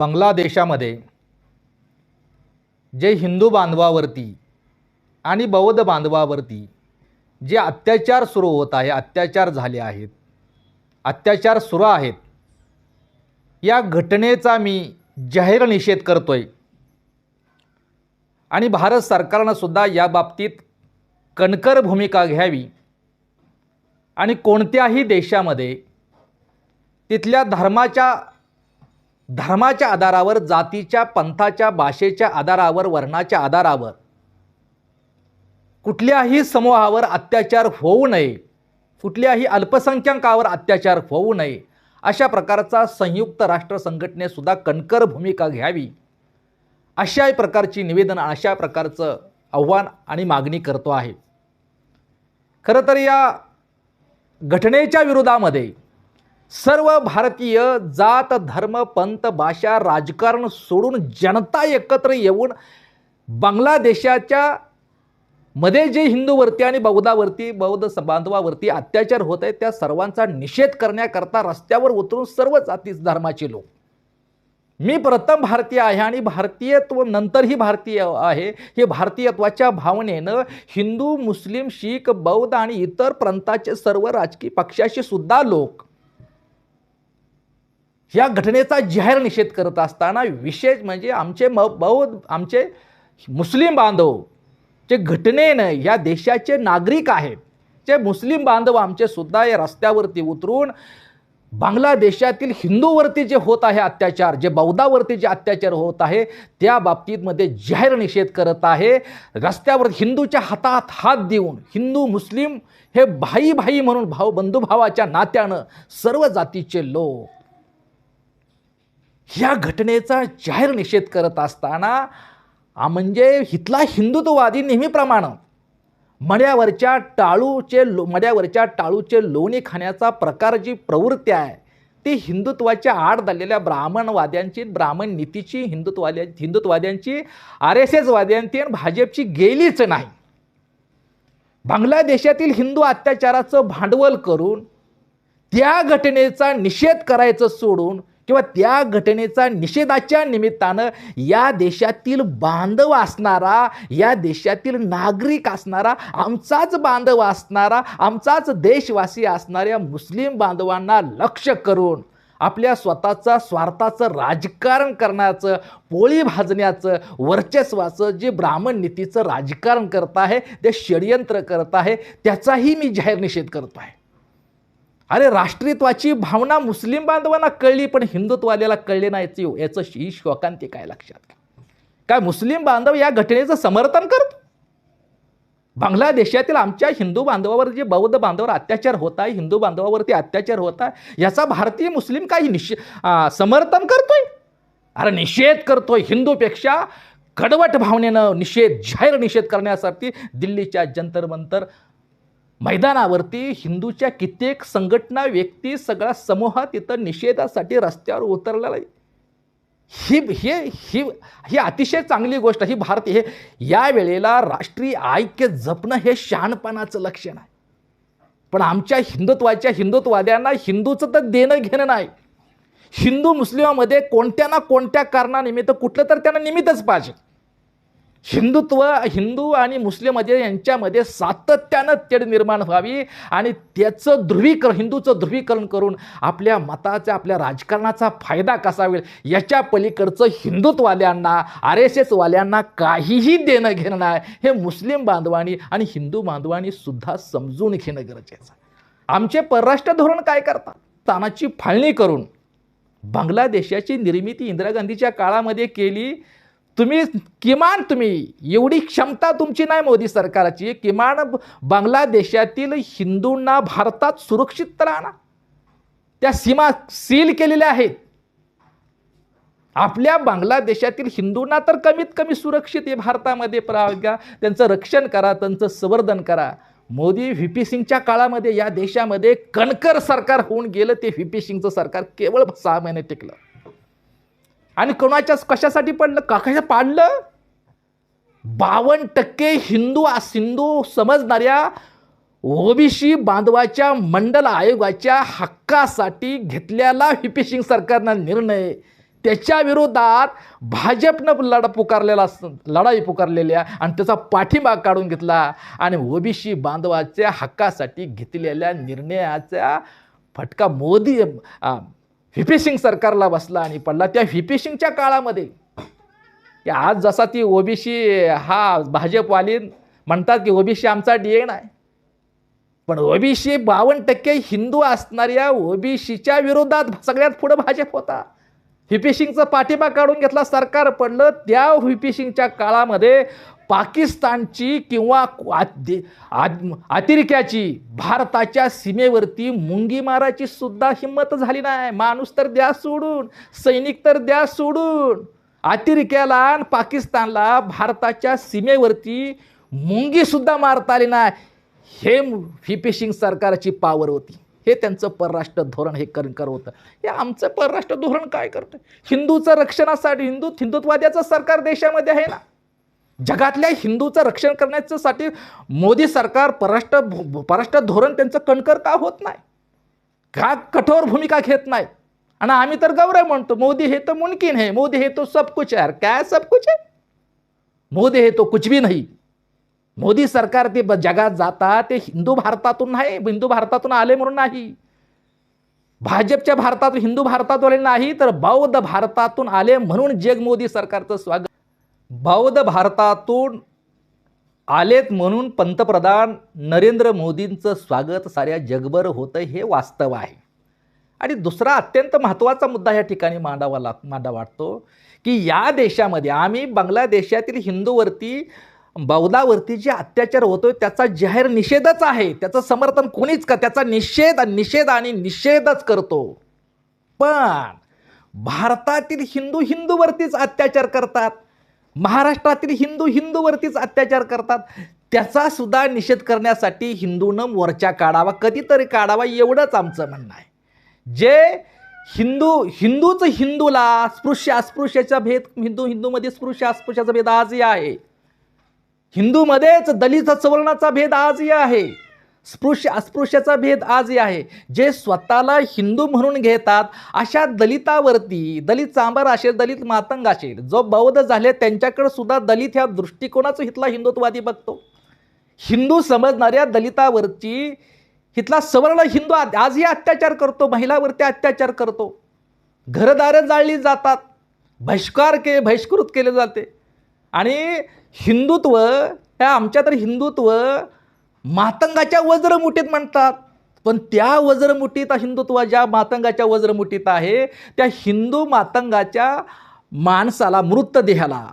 बांगलादेशामध्ये जे हिंदू बांधवावरती आणि बौद्ध बांधवावरती जे अत्याचार सुरू होत आहे अत्याचार झाले आहेत अत्याचार सुरू आहेत या घटनेचा मी जाहीर निषेध करतोय. आणि भारत सरकारनं सुद्धा या बाबतीत कणकर भूमिका घ्यावी आणि कोणत्याही देशामध्ये तिथल्या धर्माच्या धर्माच्या आधारावर जातीच्या पंथाच्या भाषेच्या आधारावर वर्णाच्या आधारावर. कुठल्याही समूहावर अत्याचार होऊ नये. कुठल्याही अल्पसंख्याकावर अत्याचार होऊ नये. अशा प्रकारचा संयुक्त राष्ट्र संघटनेसुद्धा कणकर भूमिका घ्यावी. अशाही प्रकारची निवेदन अशा प्रकारचं आव्हान आणि मागणी करतो आहे. खरं तर या घटनेच्या विरोधामध्ये सर्व भारतीय जात धर्म पंथ भाषा राजकारण सोडून जनता एकत्र येऊन बांगलादेशाच्या मध्ये जे हिंदूवरती आणि बौद्धावरती बौद्ध बांधवावरती अत्याचार होत आहेत त्या सर्वांचा निषेध करण्याकरता रस्त्यावर उतरून सर्व जाती धर्माचे लोक. मी प्रथम भारतीय आहे आणि भारतीयत्व नंतरही भारतीय आहे. हे भारतीयत्वाच्या भावनेनं हिंदू मुस्लिम शीख बौद्ध आणि इतर प्रांताचे सर्व राजकीय पक्षाशी सुद्धा लोक या घटनेचा जाहीर निषेध करत असताना विशेष म्हणजे आमचे म बौद्ध आमचे मुस्लिम बांधव जे घटनेनं या देशाचे नागरिक आहेत जे मुस्लिम बांधव आमचे सुद्धा या रस्त्यावरती उतरून बांगलादेशातील हिंदूवरती जे होत आहे अत्याचार जे बौद्धावरती जे अत्याचार होत आहे त्या बाबतीतमध्ये जाहीर निषेध करत आहे. रस्त्यावर हिंदूच्या हातात हात देऊन हिंदू मुस्लिम हे भाई भाई म्हणून भाऊ बंधुभावाच्या नात्यानं सर्व जातीचे लोक ह्या घटनेचा जाहीर निषेध करत असताना म्हणजे इथला हिंदुत्ववादी नेहमीप्रमाणे मड्यावरच्या टाळूचे लो मड्यावरच्या टाळूचे लोणी खाण्याचा प्रकार जी प्रवृत्ती आहे ती हिंदुत्वाच्या आड झालेल्या ब्राह्मणवाद्यांची ब्राह्मण नीतीची हिंदुत्वाद्या हिंदुत्ववाद्यांची आर एस एसवाद्यांची आणि भाजपची गेलीच नाही. बांगलादेशातील हिंदू अत्याचाराचं भांडवल करून त्या घटनेचा निषेध करायचं सोडून किंवा त्या घटनेचा निषेधाच्या निमित्तानं या देशातील बांधव असणारा या देशातील नागरिक असणारा आमचाच बांधव असणारा आमचाच देशवासी असणाऱ्या मुस्लिम बांधवांना लक्ष करून आपल्या स्वतःचा स्वार्थाचं राजकारण करण्याचं पोळी भाजण्याचं वर्चस्वाचं जे ब्राह्मण नीतीचं राजकारण करत आहे ते षडयंत्र करत आहे त्याचाही मी जाहीर निषेध करतो आहे. अरे राष्ट्रीयत्वाची भावना मुस्लिम बांधवांना कळली पण हिंदुत्वाल्याला कळले नाही. याचं याचं ही शोकांती काय लक्षात घ्या. काय मुस्लिम बांधव या घटनेचं समर्थन करतो? बांगलादेशातील आमच्या हिंदू बांधवावर जे बौद्ध बांधवावर अत्याचार होत आहे हिंदू बांधवावरती अत्याचार होत आहे याचा भारतीय मुस्लिम काही निषे समर्थन करतोय? अरे निषेध करतोय हिंदूपेक्षा. कडवट भावनेनं निषेध जाहीर निषेध करण्यासाठी दिल्लीच्या जंतर मंतर मैदानावरती हिंदूच्या कित्येक संघटना व्यक्ती सगळा समूह तिथं निषेधासाठी रस्त्यावर उतरलेला आहे. ही हे ही ही अतिशय चांगली गोष्ट ही भारत हे या वेळेला राष्ट्रीय ऐक्य जपणं हे शहाणपणाचं लक्षण आहे. पण आमच्या हिंदुत्वाच्या हिंदुत्वाद्यांना हिंदूचं तर देणं घेणं नाही. हिंदू मुस्लिमामध्ये कोणत्या ना कोणत्या कारणानिमित्त कुठलं तर त्यांना निमित्तच पाहिजे. हिंदुत्व हिंदू आणि मुस्लिममध्ये यांच्यामध्ये सातत्यानं तेढ निर्माण व्हावी आणि त्याचं ध्रुवीकरण हिंदूचं ध्रुवीकरण करून आपल्या मताचा आपल्या राजकारणाचा फायदा कसा होईल याच्या पलीकडचं हिंदुत्ववाल्यांना आर एस एसवाल्यांना काहीही देणं घेणं नाही. हे मुस्लिम बांधवांनी आणि हिंदू बांधवांनी सुद्धा समजून घेणं गरजेचं आमचे परराष्ट्र धोरण काय करतात? तानाची फाळणी करून बांगलादेशाची निर्मिती इंदिरा गांधीच्या काळामध्ये केली तुम्ही किमान तुम्ही एवढी क्षमता तुमची नाही मोदी सरकारची किमान बांगलादेशातील हिंदूंना भारतात सुरक्षित तर त्या सीमा सील केलेल्या आहेत. आपल्या बांगलादेशातील हिंदूंना तर कमीत कमी सुरक्षित आहे भारतामध्ये. प्रागा त्यांचं रक्षण करा त्यांचं संवर्धन करा. मोदी व्ही पी सिंगच्या काळामध्ये या देशामध्ये कणकर सरकार होऊन गेलं ते व्ही पी सिंगचं सरकार केवळ सहा महिने टिकलं. आणि कोणाच्या कशासाठी पडलं? का कशा पाडलं? बावन्न टक्के हिंदू सिंधू समजणाऱ्या ओबीसी बांधवाच्या मंडल आयोगाच्या हक्कासाठी घेतलेला व्ही सिंग सरकारनं निर्णय. त्याच्या विरोधात भाजपनं लढा पुकारलेला लढाई पुकारलेल्या आणि त्याचा पाठिंबा काढून घेतला आणि ओबीसी बांधवाच्या हक्कासाठी घेतलेल्या निर्णयाचा फटका मोदी व्ही पी सिंग सरकारला बसला आणि पडला. त्या व्ही पी सिंगच्या काळामध्ये की आज जसा ती ओबीसी हा भाजपवाली म्हणतात की ओबीसी आमचा डी एन आहे पण ओबीसी बावन्न टक्के हिंदू असणाऱ्या ओबीसीच्या विरोधात सगळ्यात पुढं भाजप होता. व्हीपी पाठिंबा काढून घेतला सरकार पडलं. त्या व्हीपी काळामध्ये पाकिस्तानची किंवा आद- आद- अतिरेक्याची भारताच्या सीमेवरती मुंगी मारायची सुद्धा हिंमत झाली नाही. माणूस तर द्या सोडून सैनिक तर द्या सोडून. अतिरेक्याला आणि पाकिस्तानला भारताच्या सीमेवरती मुंगी सुद्धा मारता आली नाही. हे व्ही सिंग सरकारची पावर होती. हे त्यांचं परराष्ट्र धोरण हे कर होतं. हे आमचं परराष्ट्र धोरण काय करतं हिंदूचं रक्षणासाठी हिंदू हिंदुत्वाद्याचं सरकार देशामध्ये आहे ना? जगातल्या हिंदूचं रक्षण करण्याच्यासाठी मोदी सरकार परराष्ट्र परराष्ट्र धोरण त्यांचं कणकर का होत नाही? का कठोर भूमिका घेत नाही? आणि आम्ही तर गौरव म्हणतो मोदी हे तर मुमकिन है मोदी हे तो सब कुछ है यार काय सब कुछ है मोदी हे तो कुछ भी नाही. मोदी सरकार ते जगात जातात ते हिंदू भारतातून नाही हिंदू भारतातून आले म्हणून नाही. भाजपच्या भारतातून हिंदू भारतात आले नाही तर बौद्ध भारतातून आले म्हणून जग मोदी सरकारचं स्वागत. बौद्ध भारतातून आलेत म्हणून पंतप्रधान नरेंद्र मोदींचं स्वागत साऱ्या जगभर होतं हे वास्तव आहे. आणि दुसरा अत्यंत महत्त्वाचा मुद्दा या ठिकाणी मांडावा लाग मांडा वाटतो की या देशामध्ये आम्ही बांगलादेशातील हिंदूवरती बौद्धावरती जे अत्याचार होतोय त्याचा जाहीर निषेधच आहे. त्याचं समर्थन कोणीच का त्याचा निषेध निषेध आणि निषेधच करतो. पण भारतातील हिंदू हिंदूवरतीच अत्याचार करतात. महाराष्ट्रातील हिंदू हिंदूवरतीच अत्याचार करतात. त्याचा सुद्धा निषेध करण्यासाठी हिंदूनं मोर्चा काढावा कधीतरी काढावा एवढंच आमचं म्हणणं आहे. जे हिंदू हिंदूच हिंदूला स्पृश्य अस्पृश्याचा भेद हिंदू हिंदूमध्ये स्पृश्य अस्पृश्याचा भेद आजही आहे. हिंदूमध्येच दलित सवर्णाचा भेद आजही आहे. स्पृश्य अस्पृश्याचा भेद आजही आहे. जे स्वतःला हिंदू म्हणून घेतात अशा दलितावरती दलित चांबर असेल दलित मातंग असेल जो बौद्ध झाले त्यांच्याकडे सुद्धा दलित ह्या दृष्टिकोनाचं हितला हिंदुत्वादी बघतो. हिंदू समजणाऱ्या दलितावरची हितला सवर्ण हिंदू आ- आजही अत्याचार करतो महिलावरती अत्याचार करतो. घरदारं जाळली जातात. बहिष्कार के बहिष्कृत केले जाते. आणि हिंदुत्व ह्या आमच्या तर हिंदुत्व मातंगाच्या वज्रमुठीत म्हणतात. पण त्या वज्रमुठीत हिंदुत्व ज्या मातंगाच्या वज्रमुठीत आहे त्या हिंदू मातंगाच्या माणसाला मृतदेहाला.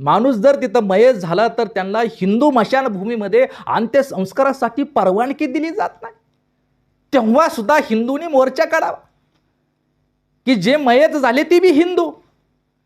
माणूस जर तिथं मयत झाला तर त्यांना हिंदू मशानभूमीमध्ये अंत्यसंस्कारासाठी परवानगी दिली जात नाही. तेव्हासुद्धा हिंदूंनी मोर्चा काढावा. की जे मयत झाले ते बी हिंदू.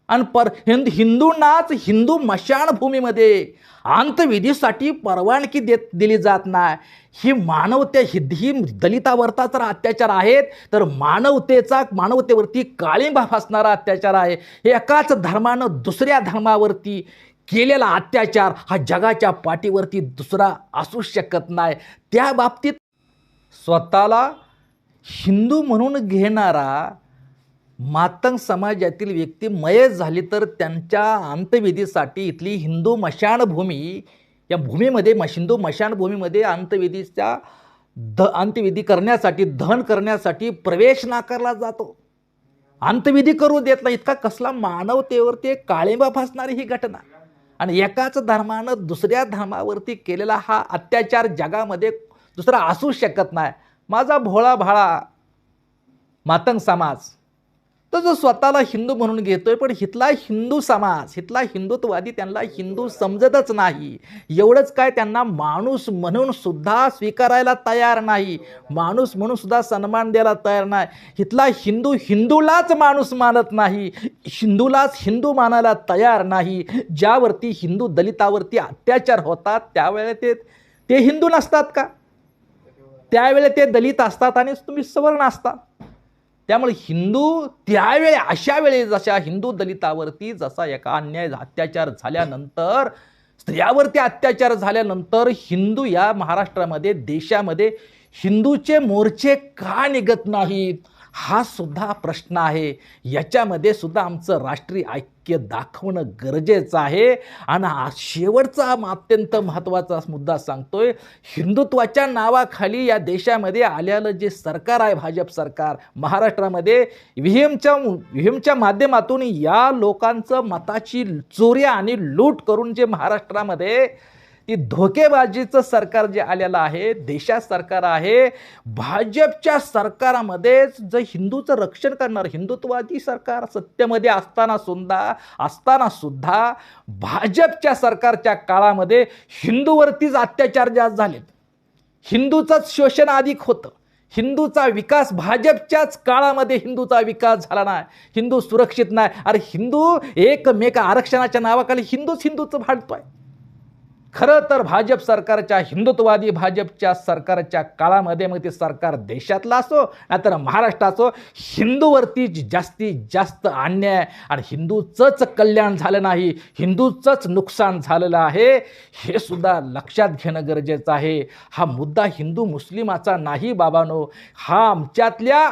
आणि पर हिंद हिंदूंनाच हिंदू मशानभूमीमध्ये अंतविधीसाठी परवानगी देत दिली जात नाही. ही मानवते ही ही दलितावरचा जर अत्याचार आहेत तर मानवतेचा मानवतेवरती काळिंबा फासणारा अत्याचार आहे. एकाच धर्मानं दुसऱ्या धर्मावरती केलेला अत्याचार हा जगाच्या पाठीवरती दुसरा असू शकत नाही. त्या बाबतीत स्वतःला हिंदू म्हणून घेणारा मातंग समाजातील व्यक्ती मयत झाली तर त्यांच्या अंत्यविधीसाठी इथली हिंदू मशानभूमी या भूमीमध्ये म हिंदू मशानभूमीमध्ये अंत्यविधीच्या द अंत्यविधी करण्यासाठी दहन करण्यासाठी प्रवेश नाकारला जातो. अंत्यविधी करू देत नाही. इतका कसला मानवतेवरती एक काळिंबा फासणारी ही घटना. आणि एकाच धर्मानं दुसऱ्या धर्मावरती केलेला हा अत्याचार जगामध्ये दुसरा असू शकत नाही. माझा भोळा भाळा मातंग समाज. तो जो स्वतःला हिंदू म्हणून घेतोय पण हिथला हिंदू समाज हिथला हिंदुत्ववादी त्यांना हिंदू समजतच नाही. एवढंच काय त्यांना माणूस म्हणून सुद्धा स्वीकारायला तयार नाही. माणूस म्हणून सुद्धा सन्मान द्यायला तयार नाही. हिथला हिंदू हिंदूलाच माणूस मानत नाही. हिंदूलाच हिंदू मानायला तयार नाही. ज्यावरती हिंदू दलितावरती अत्याचार होतात त्यावेळेला ते ते हिंदू नसतात का? त्यावेळेला ते दलित असतात आणि तुम्ही सवर्ण असता. त्यामुळे हिंदू त्यावेळी अशा वेळी जशा हिंदू दलितावरती जसा एका अन्याय अत्याचार झाल्यानंतर स्त्रियावरती अत्याचार झाल्यानंतर हिंदू या महाराष्ट्रामध्ये देशामध्ये हिंदूचे मोर्चे का निघत नाहीत? हा सुद्धा प्रश्न आहे. याच्यामध्ये सुद्धा आमचं राष्ट्रीय ऐक्य दाखवणं गरजेचं आहे. आणि हा शेवटचा अत्यंत महत्त्वाचा मुद्दा सांगतोय. हिंदुत्वाच्या नावाखाली या देशामध्ये आलेलं जे सरकार आहे भाजप सरकार महाराष्ट्रामध्ये व्हीएमच्या व्हीएमच्या माध्यमातून या लोकांचं मताची चोऱ्या आणि लूट करून जे महाराष्ट्रामध्ये ती धोकेबाजीचं सरकार जे आलेलं आहे देशात सरकार आहे भाजपच्या सरकारामध्येच जर हिंदूचं रक्षण करणार हिंदुत्वादी सरकार सत्तेमध्ये असताना सुद्धा असताना सुद्धा भाजपच्या सरकारच्या काळामध्ये हिंदूवरतीच अत्याचार जास्त झालेत. हिंदूचंच शोषण अधिक होतं. हिंदूचा विकास भाजपच्याच काळामध्ये हिंदूचा विकास झाला नाही. हिंदू सुरक्षित नाही. अरे हिंदू एकमेक आरक्षणाच्या नावाखाली हिंदूच हिंदूचं भांडतोय. खरं तर भाजप सरकारच्या हिंदुत्ववादी भाजपच्या सरकारच्या काळामध्ये मग ते सरकार देशातला असो नाहीतर महाराष्ट्राचो हिंदूवरती जास्तीत जास्त अन्याय आणि हिंदूचंच कल्याण झालं नाही हिंदूचंच नुकसान झालेलं आहे हे सुद्धा लक्षात घेणं गरजेचं आहे. हा मुद्दा हिंदू मुस्लिमाचा नाही बाबानो हा आमच्यातल्या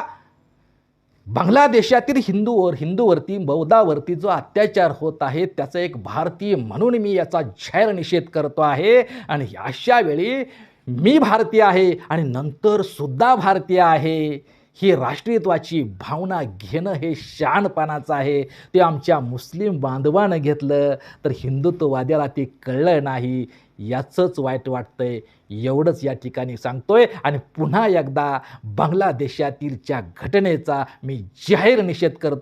बांगलादेशातील हिंदूवर हिंदूवरती बौद्धावरती जो अत्याचार होत आहे त्याचा एक भारतीय म्हणून मी याचा जाहीर निषेध करतो आहे. आणि अशा वेळी मी भारतीय आहे आणि नंतरसुद्धा भारतीय आहे. ही राष्ट्रीयत्वाची भावना घेणं हे शहाणपणाचं आहे. ते आमच्या मुस्लिम बांधवानं घेतलं तर हिंदुत्ववाद्याला ते कळलं नाही याचंच वाईट वाटतंय. एवढंच या ठिकाणी सांगतोय. आणि पुन्हा एकदा बांगलादेशातीलच्या घटनेचा मी जाहीर निषेध करतो.